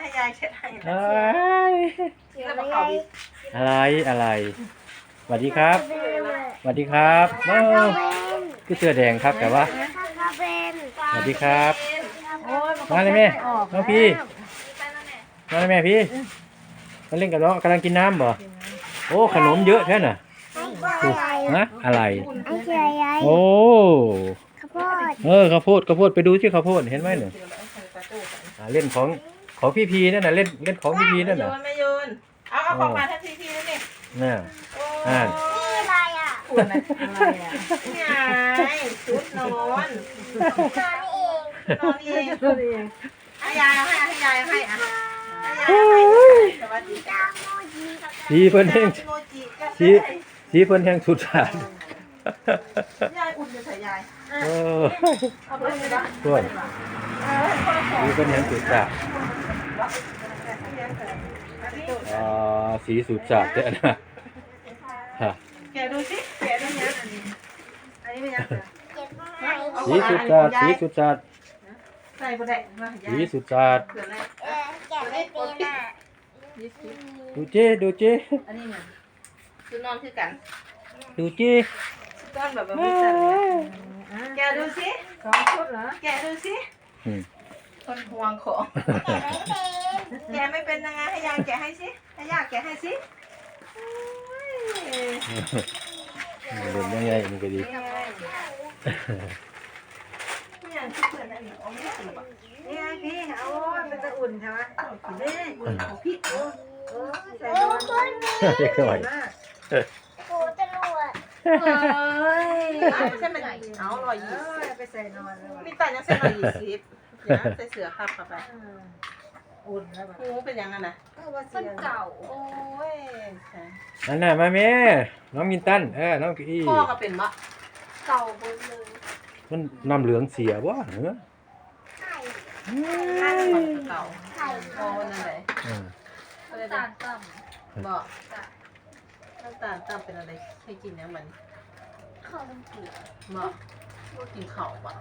ให้ยายเช็ดให้เอ้นะยแล้วมาเขาอีกอะไรอะไรสวัสดีครับสวัสดีครับโอ้คือเสื้อแดงครับแต่ว่า สวัสดีครับ มาเลยแม่ น้องพี่ มาเลยแม่พี่ มาเล่นกับน้องกำลังกินน้ำบ่โอ้ขนมเยอะแท้น่ะโอ้ฮะอะไรไอ้เจียยายโอ้ข้าวโพดเออข้าวโพดข้าวโพดไปดูที่ข้าวโพดเห็นไหมเนี่ยอ่าเล่นของ ของพี่พีนั่นน่ะเล่นเล่นของพี่พีนั่นโยน่ะนไม่โยนเอาเอาของมาทันทีทีแล้วนี่น่ะโอ้อ่านี่อะไรอะคุณนะอะไรอะนี่ไงชุดนอนนอนเองนอนเองให้ยายให้ให้ยายให้อะให้ยายให้สวัสดีจ้าโมจิสีเพิ่นแห้งโมจิก็สีสีเพิ่นแห้งสุดสาดยายอุ่นจะใส่ยายเออเอาไปเลยนะส่วนสีเพิ่นแห้งสุดสาด อ่าสีสุดสาดเด้อนะฮะแกดูสิแกดูเนี้ยอันนี้เป็นยังไงเก็บให้สีสุดสาดสีสุดสาดใส่บ่ได้มาสีสุดสาดเกิดอะไรเออแกะไม่เป็นอะดูเจ้ดูเจ้อันนี้เนี่ยคือนอนคือกัน ดูเจ้ต้อนแบบแบบไม่สั่นแกดูสิสองชุดเหรอแกดูสิอืม คนห่วงของแกะไม่เป็นแกะไม่เป็นยังไงให้ยายแกะให้สิให้ยายแกะให้สิโอ้ยเล่นยังไงมันก็ดีนี่ไงนี่อย่างที่เพื่อนนั่นนี่เอาไม่ถูกอะนี่ไงพี่เอามันจะอุ่นใช่ไหมนี่อุ่นของพี่เออเออใส่โอ้นอนคนนี้เรียกหน่อยมากโอ้ตำรวจเอ้ยไม่ใช่มันเอารอยเอยี่สิบอไปใส่นอนแล้วมีแต่ยังใส่รอยยี่สิบ เดี๋ยวใส่เสือขับเข้าไปอุ่นแล้วแบบหูเป็นยังไงนะเออว่าเสียเก่าโอ้ยใช่นั่นน่ะมาแม่น้องมินตันเออน้องพี่พ่อก็เป็นมะเก่าหมดเลยมันน้ำเหลืองเสียบ่เหรอไข่ข้างมันเก่าไข่พ่อนั่นแหละอืมก็เลยได้บอกน้ำตาลต่ำเป็นอะไรให้กินยังมันข้าวมันเปียกบอกกินข้าวปะ